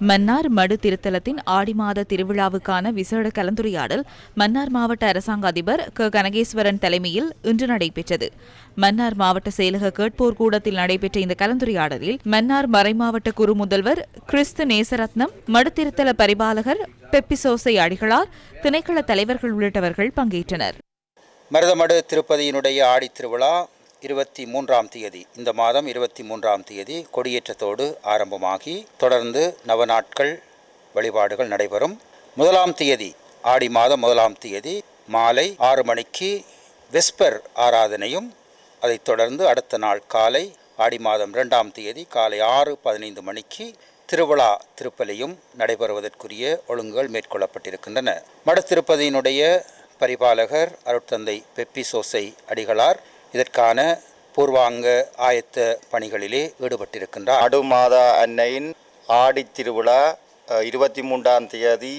மன்னார் மடு திருத்தலத்தின் ஆடி மாத திருவிழாவுக்கான விசேட கலந்துரையாடல் மன்னார் மாவட்ட அரசாங்க அதிபர் க. கனகேஸ்வரன் தலைமையில் இன்று நடைபெற்றது. மன்னார் மாவட்ட செயலக கேட்போர் கூடத்தில் நடைபெற்ற இந்த கலந்துரையாடலில் மன்னார் மறைமாவட்ட குரு முதல்வர் கிறிஸ்து நேசரத்னம் மடுத்திருத்தல பரிபாலகர் பெப்பிசோசை அடிகளார் திணைக்கள தலைவர்கள் உள்ளிட்டவர்கள் பங்கேற்றனர். மருதமடு திருப்பதியினுடைய ஆடி திருவிழா இருபத்தி மூன்றாம் தேதி. இந்த மாதம் இருபத்தி மூன்றாம் தேதி கொடியேற்றத்தோடு ஆரம்பமாகி தொடர்ந்து நவ நாட்கள் வழிபாடுகள் நடைபெறும். முதலாம் தேதி ஆடி மாதம் முதலாம் தேதி மாலை ஆறு மணிக்கு வெஸ்பர் ஆராதனையும் அதைத் தொடர்ந்து அடுத்த நாள் காலை ஆடி மாதம் இரண்டாம் தேதி காலை ஆறு பதினைந்து மணிக்கு திருவிழா திருப்பலியும் நடைபெறுவதற்குரிய ஒழுங்குகள் மேற்கொள்ளப்பட்டிருக்கின்றன. மடத்திருப்பதியினுடைய பரிபாலகர் அருட்தந்தை பெப்பி சோசை அடிகளார் இதற்கான பூர்வாங்க ஆயத்த பணிகளிலே ஈடுபட்டிருக்கின்றார். ஆடு மாதா அன்னையின் ஆடி திருவிழா இருபத்தி மூன்றாம் தேதி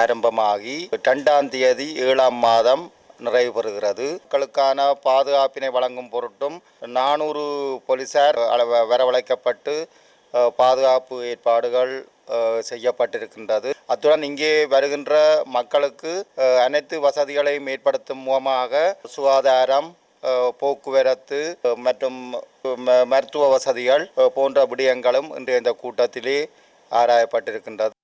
ஆரம்பமாகி ரெண்டாம் தேதி ஏழாம் மாதம் நிறைவு பெறுகிறது. மக்களுக்கான பாதுகாப்பினை வழங்கும் பொருட்டும் நானூறு போலீசார் வரவழைக்கப்பட்டு பாதுகாப்பு ஏற்பாடுகள் செய்யப்பட்டிருக்கின்றது. அத்துடன் இங்கே வருகின்ற மக்களுக்கு அனைத்து வசதிகளையும் ஏற்படுத்தும் மூலமாக சுகாதாரம் போக்குவரத்து மற்றும் மருத்துவ வசதிகள் போன்ற விடயங்களும் இன்றைய இந்த கூட்டத்திலே ஆராயப்பட்டிருக்கின்றது.